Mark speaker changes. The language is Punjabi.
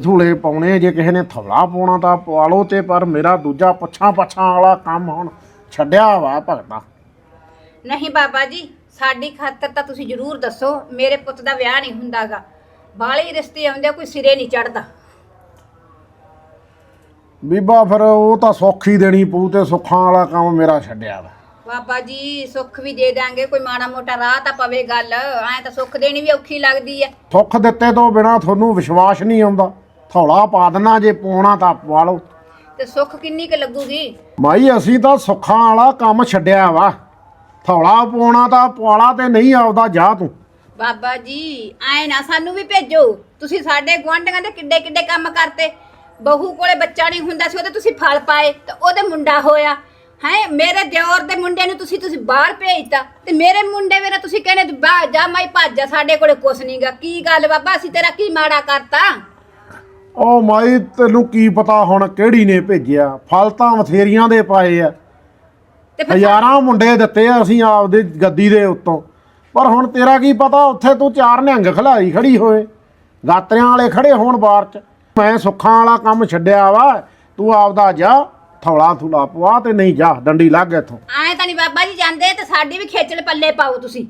Speaker 1: ਝੂਲੇ ਪਾਉਣੇ ਜੇ ਕਿਸੇ ਨੇ ਥਵਲਾ ਪਾਉਣਾ ਤਾਂ ਪਵਾ ਲਓ ਤੇ ਪਰ ਮੇਰਾ ਦੂਜਾ ਪੁੱਛਾਂ ਪੱਛਾਂ ਵਾਲਾ ਕੰਮ ਹੁਣ ਛੱਡਿਆ ਵਾ ਭਗਤਾ।
Speaker 2: ਨਹੀਂ ਬਾਬਾ ਜੀ ਸਾਡੀ ਖਾਤਰ ਤਾਂ ਤੁਸੀਂ ਜ਼ਰੂਰ ਦੱਸੋ ਮੇਰੇ ਪੁੱਤ ਦਾ ਵਿਆਹ ਨਹੀਂ ਹੁੰਦਾਗਾ। ਬਾਲੇ ਰਿਸ਼ਤੇ ਆਉਂਦੇ ਕੋਈ ਸਿਰੇ ਨਹੀਂ ਚੜਦਾ।
Speaker 1: ਬੀਬਾ ਫਿਰ ਉਹ ਤਾਂ ਸੁੱਖ ਹੀ ਦੇਣੀ ਪਊ ਤੇ ਸੁੱਖਾਂ ਵਾਲਾ ਕੰਮ ਮੇਰਾ ਛੱਡਿਆ ਵਾ।
Speaker 2: ਬਾਬਾ ਜੀ ਸੁੱਖ ਵੀ ਦੇ ਦਾਂਗੇ ਕੋਈ ਮਾੜਾ ਮੋਟਾ ਰਾਹ ਤਾਂ ਪਵੇ ਗੱਲ। ਐ ਤਾਂ ਸੁੱਖ ਦੇਣੀ ਵੀ ਔਖੀ ਲੱਗਦੀ ਐ
Speaker 1: ਸੁੱਖ ਦਿੱਤੇ ਤੋਂ ਬਿਨਾ ਤੁਹਾਨੂੰ ਵਿਸ਼ਵਾਸ ਨਹੀਂ ਆਉਂਦਾ। ਥੌਲਾ ਪਾ ਦੇਣਾ ਜੇ ਪਾਉਣਾ ਤਾਂ ਪਵਾ ਲਓ।
Speaker 2: ਤੇ ਸੁੱਖ ਕਿੰਨੀ ਕੁ ਲੱਗੂਗੀ?
Speaker 1: ਮਾਈ ਅਸੀਂ ਤਾਂ ਸੁੱਖਾਂ ਵਾਲਾ ਕੰਮ ਛੱਡਿਆ ਵਾ। ਥੌਲਾ ਪਾਉਣਾ ਤਾਂ ਪਵਾਲਾ ਤੇ ਨਹੀਂ ਆਉਦਾ ਜਾ ਤੂੰ।
Speaker 2: ਬਾਬਾ ਜੀ ਐ ਨਾ ਸਾਨੂੰ ਵੀ ਭੇਜੋ। ਤੁਸੀਂ ਸਾਡੇ ਗੁਆਂਢੀਆਂ ਦੇ ਕਿੱਡੇ ਕਿੱਡੇ ਕੰਮ ਕਰਤੇ। ਬਹੂ ਕੋਲੇ ਬੱਚਾ ਨਹੀਂ ਹੁੰਦਾ ਸੀ ਉਹਦੇ ਤੁਸੀਂ ਫਲ ਪਾਏ ਤੇ ਉਹਦੇ ਮੁੰਡਾ ਹੋਇਆ। ਹੈ ਮੇਰੇ ਦਿਓਰ ਦੇ ਮੁੰਡੇ ਨੂੰ ਤੁਸੀਂ ਤੁਸੀਂ ਬਾਹਰ ਭੇਜਤਾ ਤੇ ਮੇਰੇ ਮੁੰਡੇ ਵੇਰਾ ਤੁਸੀਂ ਕਹਿੰਦੇ ਬਾਹਰ ਜਾ ਮਾਈ ਭੱਜ ਜਾ ਸਾਡੇ ਕੋਲੇ ਕੁਛ ਨਹੀਂਗਾ ਕੀ ਗੱਲ ਬਾਬਾ ਅਸੀਂ ਤੇਰਾ ਕੀ ਮਾੜਾ ਕਰਤਾ?
Speaker 1: ਉਹ ਮਾਈ ਤੈਨੂੰ ਕੀ ਪਤਾ ਹੁਣ ਕਿਹੜੀ ਨੇ ਭੇਜਿਆ? ਫਲ ਤਾਂ ਬਥੇਰੀਆਂ ਦੇ ਪਾਏ ਆ।
Speaker 2: ਤੇ ਫਿਰ
Speaker 1: ਹਜ਼ਾਰਾਂ ਮੁੰਡੇ ਦਿੱਤੇ ਆ ਅਸੀਂ ਆਪਦੇ ਗੱਦੀ ਦੇ ਉੱਤੋਂ। ਪਰ ਹੁਣ ਤੇਰਾ ਕੀ ਪਤਾ ਉੱਥੇ ਤੂੰ ਚਾਰ ਨਿਹੰਗ ਖਿਲਾੜੀ ਖੜੀ ਹੋਏ। ਗਾਤਰਿਆਂ ਵਾਲੇ ਖੜੇ ਹੋਣ ਬਾਰ ਚ। ਮੈਂ ਸੁੱਖਾਂ ਵਾਲਾ ਕੰਮ ਛੱਡਿਆ ਵਾ ਤੂੰ ਆਪਦਾ ਜਾ ਥੌਲਾ ਥੁਲਾ ਪਵਾ ਤੇ ਨਹੀਂ ਜਾ ਡੰਡੀ ਲੱਗ ਇੱਥੋਂ।
Speaker 2: ਐ ਤਾਂ ਨਹੀਂ ਬਾਬਾ ਜੀ ਜਾਂਦੇ ਤੇ ਸਾਡੀ ਵੀ ਖੇਚਲ ਪੱਲੇ ਪਾਓ ਤੁਸੀਂ।